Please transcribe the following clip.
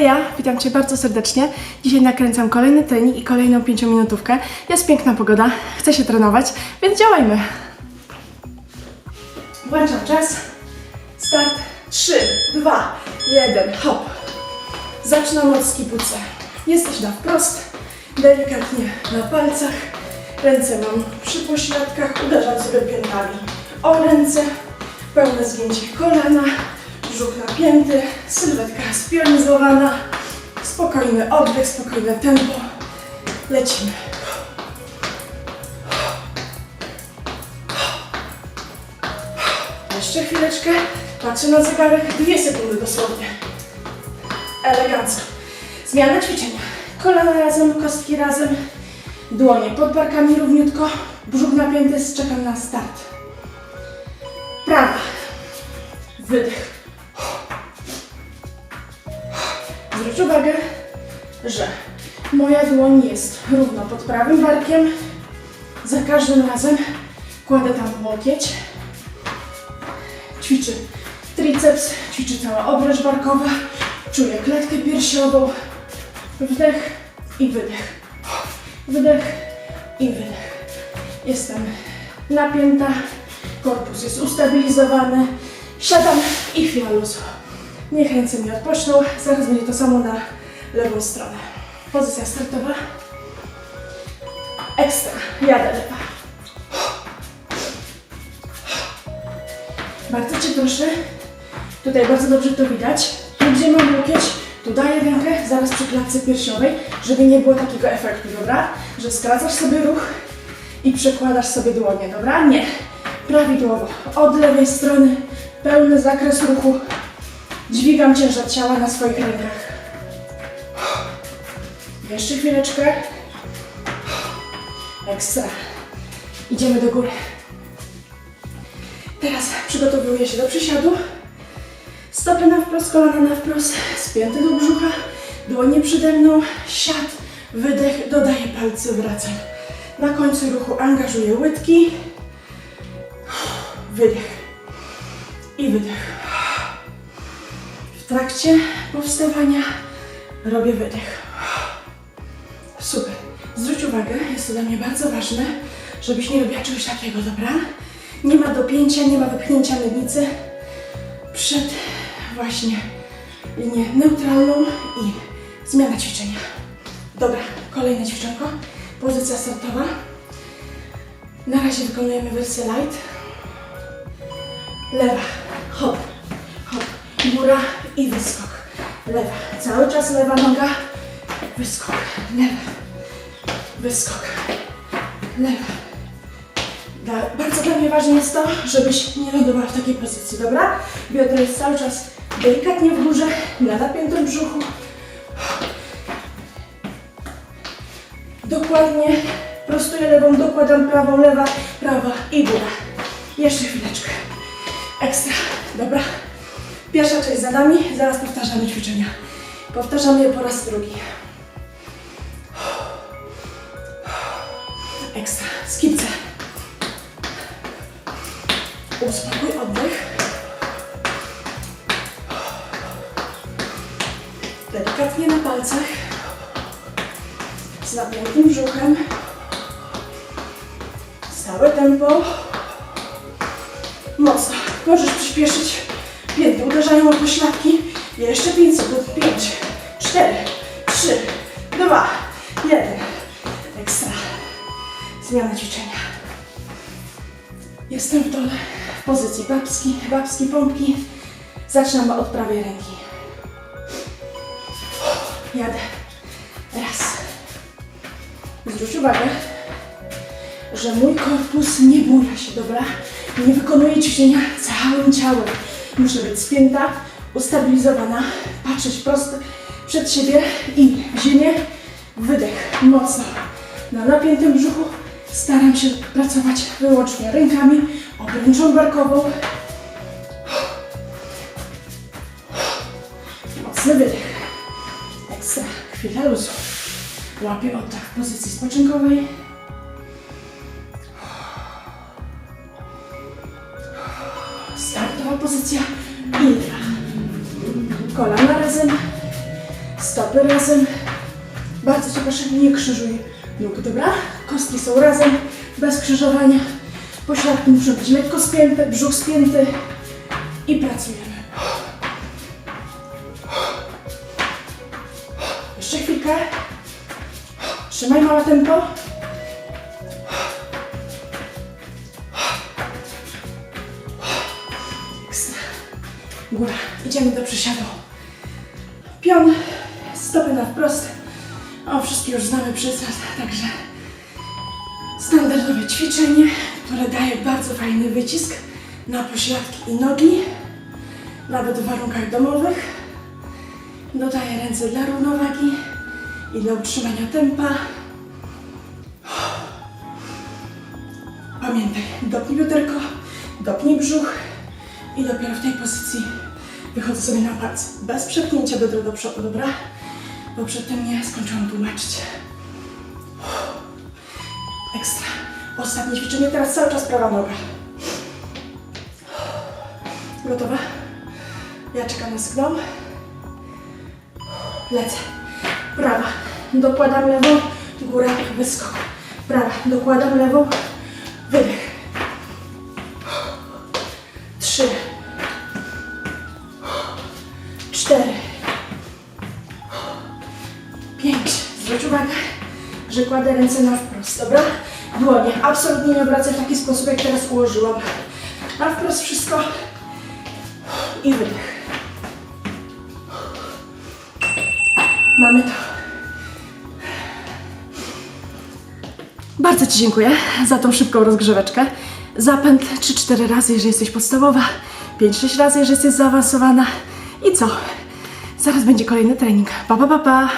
Ja witam Cię bardzo serdecznie. Dzisiaj nakręcam kolejny trening i kolejną pięciominutówkę. Jest piękna pogoda, chcę się trenować, więc działajmy. Włączam czas. Start. 3, 2, 1, hop. Zaczynam od skipuce. Jesteś na wprost, delikatnie na palcach. Ręce mam przy pośladkach, uderzam sobie piętami o ręce. Pełne zgięcie kolana, brzuch napięty, sylwetka spionizowana. Spokojny oddech, spokojne tempo. Lecimy. Jeszcze chwileczkę. Patrzę na zegarek. Dwie sekundy dosłownie. Elegancko. Zmiana ćwiczenia. Kolana razem, kostki razem. Dłonie pod barkami równiutko. Brzuch napięty. Czekam na start. Prawa. Wydech. Uwagę, że moja dłoń jest równo pod prawym barkiem. Za każdym razem kładę tam łokieć. Ćwiczy triceps, ćwiczy cała obręcz barkowa. Czuję klatkę piersiową. Wdech i wydech. Wydech i wydech. Jestem napięta, korpus jest ustabilizowany. Siadam i chwila luzu. Niech ręce mi odpoczną. Zaraz będzie to samo na lewą stronę. Pozycja startowa. Ekstra. Jadę lewa. Bardzo Cię proszę. Tutaj bardzo dobrze to widać. Tu gdzie mam łokieć, tu daję rękę zaraz przy klatce piersiowej, żeby nie było takiego efektu, dobra? Że skracasz sobie ruch i przekładasz sobie dłonie, dobra? Nie. Prawidłowo. Od lewej strony pełny zakres ruchu. Dźwigam ciężar ciała na swoich rękach. Jeszcze chwileczkę. Ekstra. Idziemy do góry. Teraz przygotowuję się do przysiadu. Stopy na wprost, kolana na wprost, spięte do brzucha, dłonie przede mną, siad, wydech, dodaję palce, wracam. Na końcu ruchu angażuję łydki, wydech i wydech. Trakcie powstawania robię wydech. Super. Zwróć uwagę, jest to dla mnie bardzo ważne, żebyś nie robiła czegoś takiego, dobra? Nie ma dopięcia, nie ma wypchnięcia miednicy przed właśnie linię neutralną i zmiana ćwiczenia. Dobra, kolejne ćwiczonko. Pozycja startowa. Na razie wykonujemy wersję light. Lewa, hop, hop, góra i wyskok. Lewa, cały czas lewa noga, wyskok, lewa, wyskok, lewa. Dla, bardzo dla mnie ważne jest to, żebyś nie lądowała w takiej pozycji, dobra? Biodro jest cały czas delikatnie w górze, na napiętym brzuchu. Dokładnie prostuję lewą, dokładam prawą, lewa, prawa i góra. Jeszcze chwileczkę. Ekstra, dobra? Pierwsza część za nami, zaraz powtarzamy ćwiczenia. Powtarzamy je po raz drugi. Ekstra, skipce. Uspokój oddech. Delikatnie na palcach. Z napiętym brzuchem. Stałe tempo. Mocno. Możesz przyspieszyć. Pięty uderzają o pośladki. Jeszcze 5 sekund. 5, 4, 3, 2, 1. Ekstra. Zmiana ćwiczenia. Jestem w dole w pozycji babski, babski pompki. Zaczynamy od prawej ręki. Jadę. Raz. Zwróć uwagę, że mój korpus nie buja się, dobra? Nie wykonuję ćwiczenia całym ciałem. Muszę być spięta, ustabilizowana, patrzeć prosto przed siebie i w ziemię. Wydech mocno. Na napiętym brzuchu staram się pracować wyłącznie rękami, obręczą barkową. Mocny wydech. Ekstra. Chwila luzu. Łapię oddech w pozycji spoczynkowej. Pozycja i dwa. Kolana razem. Stopy razem. Bardzo Cię proszę, nie krzyżuj nóg, dobra? Kostki są razem, bez krzyżowania. Pośladki muszą być lekko spięte, brzuch spięty. I pracujemy. Jeszcze chwilkę. Trzymaj małe tempo. Góra. Idziemy do przysiadu. Pion, stopy na wprost. O, wszystkie już znamy przez także standardowe ćwiczenie, które daje bardzo fajny wycisk na pośladki i nogi, nawet w warunkach domowych. Dodaję ręce dla równowagi i dla utrzymania tempa. Pamiętaj, dopnij bioderko, dopnij brzuch i dopiero w tej pozycji wychodzę sobie na palce. Bez przepchnięcia biodra do przodu, dobra? Bo przedtem nie skończyłam tłumaczyć. Ekstra. Ostatnie ćwiczenie, teraz cały czas prawa noga. Gotowa? Ja czekam na sygnał. Lecę. Prawa. Dokładam lewą. Góra, wyskok. Prawa. Dokładam lewą. Wydech. Trzy. Cztery. Pięć. Zwróć uwagę, że kładę ręce na wprost, dobra? Dłonie absolutnie nie obracaj w taki sposób, jak teraz ułożyłam. Na wprost wszystko. I wydech. Mamy to. Bardzo Ci dziękuję za tą szybką rozgrzeweczkę. Zapęd 3-4 razy, jeżeli jesteś podstawowa, 5-6 razy, jeżeli jesteś zaawansowana. I co? Zaraz będzie kolejny trening. Pa, pa, pa, pa.